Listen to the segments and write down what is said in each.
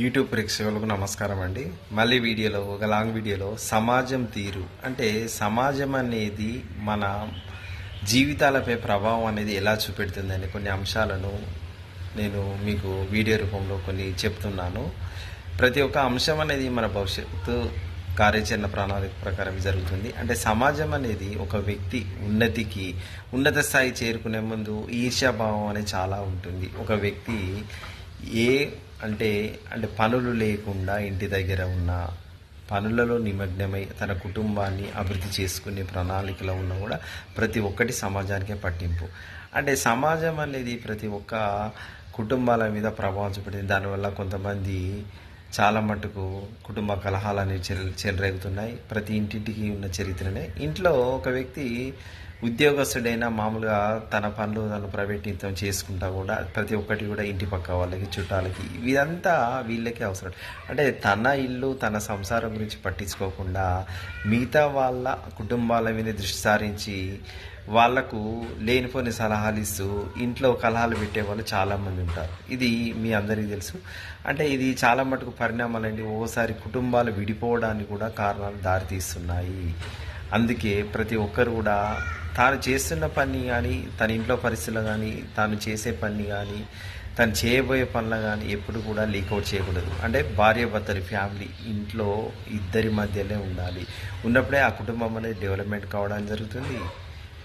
YouTube ప్రేక్షకులకు నమస్కారం అండి. మళ్ళీ వీడియోలో ఒక లాంగ్ వీడియోలో సమాజం తీరు. అంటే సమాజం అనేది మన జీవితాలపై ప్రభావం అనేది ఎలా చూపెడుతుందని కొన్ని అంశాలను నేను మీకు వీడియో రూపంలో కొన్ని చెప్తున్నాను. ప్రతి ఒక్క అంశం అనేది మన భవిష్యత్తు కార్యాచరణ ప్రణాళిక ప్రకారం జరుగుతుంది. అంటే సమాజం అనేది ఒక వ్యక్తి ఉన్నతికి ఉన్నత స్థాయి చేరుకునే ముందు ఈర్ష్యాభావం అనేది చాలా ఉంటుంది. ఒక వ్యక్తి ఏ అంటే అంటే పనులు లేకుండా ఇంటి దగ్గర ఉన్న పనులలో నిమగ్నమై తన కుటుంబాన్ని అభివృద్ధి చేసుకునే ప్రణాళికలో ఉన్న కూడా ప్రతి ఒక్కటి సమాజానికే పట్టింపు. అంటే సమాజం అనేది ప్రతి ఒక్క కుటుంబాల మీద ప్రభావం చూపెట్టింది దానివల్ల కొంతమంది చాలా మటుకు కుటుంబ కలహాలు అనేవి చెల్ చెలరేగుతున్నాయి. ప్రతి ఇంటింటికి ఉన్న చరిత్రనే. ఇంట్లో ఒక వ్యక్తి ఉద్యోగస్తుడైనా మామూలుగా తన పనులు తను ప్రైవేట్ చేసుకుంటా కూడా ప్రతి ఒక్కటి కూడా ఇంటి పక్క వాళ్ళకి చుట్టాలకి ఇదంతా వీళ్ళకి అవసరం. అంటే తన ఇల్లు తన సంసారం గురించి పట్టించుకోకుండా మిగతా వాళ్ళ కుటుంబాల మీద దృష్టి సారించి వాళ్ళకు లేనిపోని సలహాలు ఇస్తూ ఇంట్లో కలహాలు పెట్టే వాళ్ళు చాలామంది ఉంటారు. ఇది మీ అందరికీ తెలుసు. అంటే ఇది చాలా మటుకు పరిణామాలు అండి. ఓసారి కుటుంబాలు విడిపోవడానికి కూడా కారణాలు దారితీస్తున్నాయి. అందుకే ప్రతి ఒక్కరు కూడా తాను చేస్తున్న పని కానీ తన ఇంట్లో పరిస్థితులు కానీ తాను చేసే పని కానీ తను చేయబోయే పనులు కానీ ఎప్పుడు కూడా లీకౌట్ చేయకూడదు. అంటే భార్య భర్తలు ఫ్యామిలీ ఇంట్లో ఇద్దరి మధ్యలో ఉండాలి. ఉన్నప్పుడే ఆ కుటుంబం అనేది డెవలప్మెంట్ కావడం జరుగుతుంది.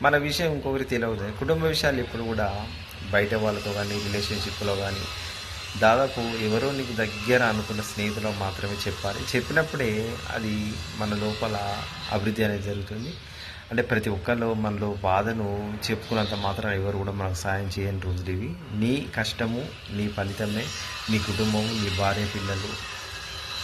మన విషయం ఇంకొకరి తెలియదు. కుటుంబ విషయాలు ఎప్పుడు కూడా బయట వాళ్ళతో కానీ రిలేషన్షిప్లో కానీ దాదాపు ఎవరో నీకు దగ్గర అనుకున్న స్నేహితులు మాత్రమే చెప్పాలి. చెప్పినప్పుడే అది మన లోపల అభివృద్ధి అనేది జరుగుతుంది. అంటే ప్రతి ఒక్కళ్ళు మనలో బాధను చెప్పుకున్నంత మాత్రం ఎవరు కూడా మనకు సాయం చేయని రోజులు ఇవి. నీ కష్టము నీ ఫలితమే నీ కుటుంబము నీ భార్య పిల్లలు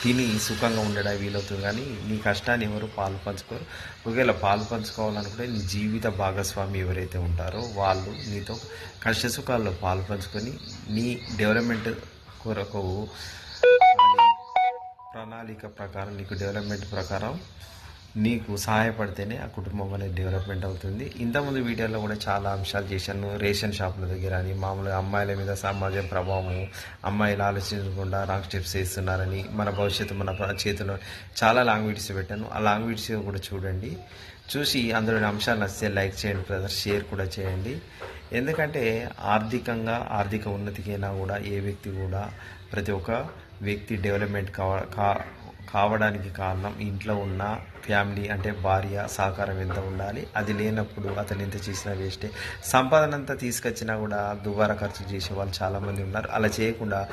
తిని సుఖంగా ఉండడం వీలవుతుంది కానీ నీ కష్టాన్ని ఎవరు పాలు పంచుకోరు. ఒకవేళ పాలు పంచుకోవాలనుకుంటే నీ జీవిత భాగస్వామి ఎవరైతే ఉంటారో వాళ్ళు నీతో కష్ట సుఖాల్లో పాలు పంచుకొని నీ డెవలప్మెంట్ కొరకు ప్రణాళిక ప్రకారం నీకు డెవలప్మెంట్ ప్రకారం నీకు సహాయపడితేనే ఆ కుటుంబం అనేది డెవలప్మెంట్ అవుతుంది. ఇంతకుముందు వీడియోలో కూడా చాలా అంశాలు చేశాను. రేషన్ షాపుల దగ్గర అని మామూలుగా అమ్మాయిల మీద సమాజం ప్రభావము అమ్మాయిలు ఆలోచించకుండా రాంగ్ స్టెప్స్ వేస్తున్నారని మన భవిష్యత్తు మన చేతిలో చాలా లాంగ్ వీడియోస్ పెట్టాను. ఆ లాంగ్ వీడియోస్ కూడా చూడండి. చూసి అందులోని అంశాలు నచ్చితే లైక్ చేయండి బ్రదర్ షేర్ కూడా చేయండి. ఎందుకంటే ఆర్థికంగా ఆర్థిక ఉన్నతికైనా కూడా ఏ వ్యక్తి కూడా ప్రతి ఒక్క వ్యక్తి డెవలప్మెంట్ కావ కా కావడానికి కారణం ఇంట్లో ఉన్న ఫ్యామిలీ అంటే భార్య సహకారం ఎంత ఉండాలి? అది లేనప్పుడు అతను ఎంత చేసినా వేస్టే. సంపాదన అంతా తీసుకొచ్చినా కూడా దుబారా ఖర్చు చేసే వాళ్ళు చాలామంది ఉన్నారు. అలా చేయకుండా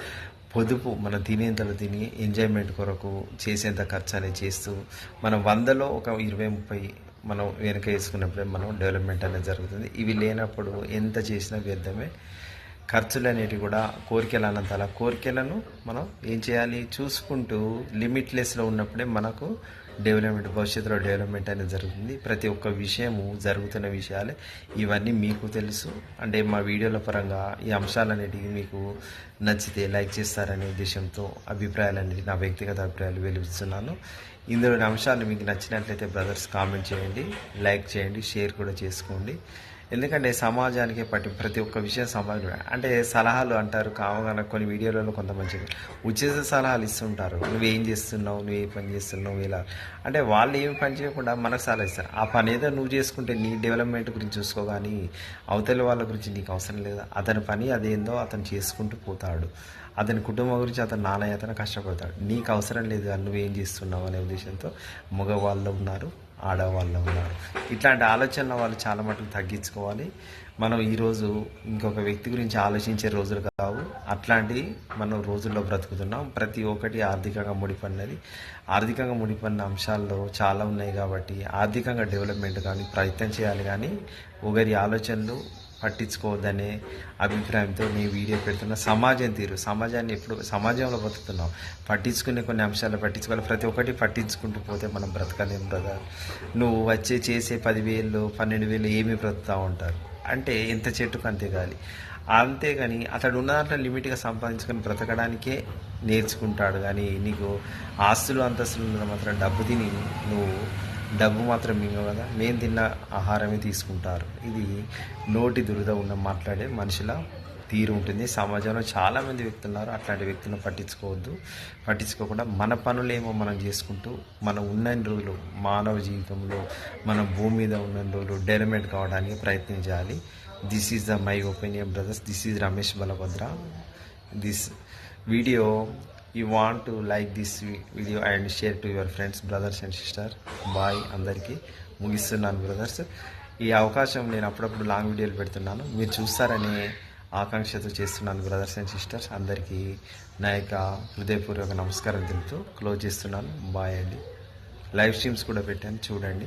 పొదుపు మనం తినేంతలో తిని ఎంజాయ్మెంట్ కొరకు చేసేంత ఖర్చు అనేది చేస్తూ మనం వందలో ఒక ఇరవై ముప్పై మనం వెనక వేసుకున్నప్పుడే మనం డెవలప్మెంట్ అనేది జరుగుతుంది. ఇవి లేనప్పుడు ఎంత చేసినా వ్యర్థమే. ఖర్చులు అనేటివి కూడా కోరికలు అన్నంతలా కోరికలను మనం ఏం చేయాలి? చూసుకుంటూ లిమిట్లెస్లో ఉన్నప్పుడే మనకు డెవలప్మెంట్ భవిష్యత్తులో డెవలప్మెంట్ అనేది జరుగుతుంది. ప్రతి ఒక్క విషయము జరుగుతున్న విషయాలే ఇవన్నీ మీకు తెలుసు. అంటే మా వీడియోల పరంగా ఈ అంశాలు మీకు నచ్చితే లైక్ చేస్తారనే ఉద్దేశంతో అభిప్రాయాలన్నిటి నా వ్యక్తిగత అభిప్రాయాలు వెలువస్తున్నాను ఇందులోని అంశాలు మీకు నచ్చినట్లయితే బ్రదర్స్ కామెంట్ చేయండి లైక్ చేయండి షేర్ కూడా చేసుకోండి. ఎందుకంటే సమాజానికి పట్టి ప్రతి ఒక్క విషయం సమాజం అంటే సలహాలు అంటారు కావగానే కొన్ని వీడియోలలో కొంత ఉచిత సలహాలు ఇస్తుంటారు. నువ్వేం చేస్తున్నావు నువ్వు ఏ పని చేస్తున్నావు ఇలా. అంటే వాళ్ళు ఏం పని చేయకుండా మనకు సలహా ఇస్తారు. ఆ పని ఏదో నువ్వు చేసుకుంటే నీ డెవలప్మెంట్ గురించి చూసుకో కానీ అవతలి వాళ్ళ గురించి నీకు అవసరం లేదా. అతని పని అదేందో అతను చేసుకుంటూ పోతాడు. అతని కుటుంబం గురించి అతను నాన్న అతను కష్టపడతాడు. నీకు అవసరం లేదు నువ్వేం చేస్తున్నావు అనే ఉద్దేశంతో మగవాళ్ళు ఉన్నారు. ఆడవాళ్ళు ఉన్నారు. ఇట్లాంటి ఆలోచనలు వాళ్ళు చాలా మటుకు తగ్గించుకోవాలి. మనం ఈరోజు ఇంకొక వ్యక్తి గురించి ఆలోచించే రోజులు కావు. అట్లాంటి మనం రోజుల్లో బ్రతుకుతున్నాం. ప్రతి ఒక్కటి ఆర్థికంగా ముడిపడినది. ఆర్థికంగా ముడిపడిన అంశాల్లో చాలా ఉన్నాయి కాబట్టి ఆర్థికంగా డెవలప్మెంట్ కానీ ప్రయత్నం చేయాలి కానీ ఒకరి ఆలోచనలు పట్టించుకోవద్దనే అభిప్రాయంతో నీ వీడియో పెడుతున్న సమాజం తీరు. సమాజాన్ని ఎప్పుడు సమాజంలో బతుకుతున్నాం. పట్టించుకునే కొన్ని అంశాలు పట్టించుకోవాలి. ప్రతి ఒక్కటి పట్టించుకుంటూ పోతే మనం బ్రతకలేం కదా నువ్వు వచ్చే చేసే పదివేలు పన్నెండు వేలు ఏమి బ్రతుకుతూ ఉంటారు? అంటే ఎంత చెట్టుకు అంతే కాదు అంతేగాని అతడు ఉన్న దాంట్లో లిమిట్గా సంపాదించుకొని బ్రతకడానికే నేర్చుకుంటాడు. కానీ నీకు ఆస్తులు అంతస్తులు మాత్రం డబ్బు తిని నువ్వు డబ్బు మాత్రం మింగవు కదా. నేను తిన్న ఆహారమే తీసుకుంటారు. ఇది నోటి దురద ఉన్న మాట్లాడే మనుషుల తీరు ఉంటుంది. సమాజంలో చాలామంది వ్యక్తులు ఉన్నారు అట్లాంటి వ్యక్తులను పట్టించుకోవద్దు. పట్టించుకోకుండా మన పనులేమో మనం చేసుకుంటూ మనం ఉన్న రోజులు మానవ జీవితంలో మన భూమి మీద ఉన్న రోజులు డెవలప్మెంట్ కావడానికి ప్రయత్నించాలి. This is the my opinion brothers this is Ramesh Balabhadra this video you want to like this video and share to your friends brothers and sister bye అందరికీ. ముగిస్తున్నాను బ్రదర్స్ ఈ అవకాశం నేను అప్పుడప్పుడు లాంగ్ వీడియోలు పెడుతున్నాను. మీరు చూస్తారని ఆకాంక్షతో చేస్తున్నాను బ్రదర్స్ అండ్ సిస్టర్స్ అందరికీ నా యొక్క హృదయపూర్వక నమస్కారం తెలుపుతూ క్లోజ్ చేస్తున్నాను. బాయ్ అండి. లైవ్ స్ట్రీమ్స్ కూడా పెట్టాను. చూడండి.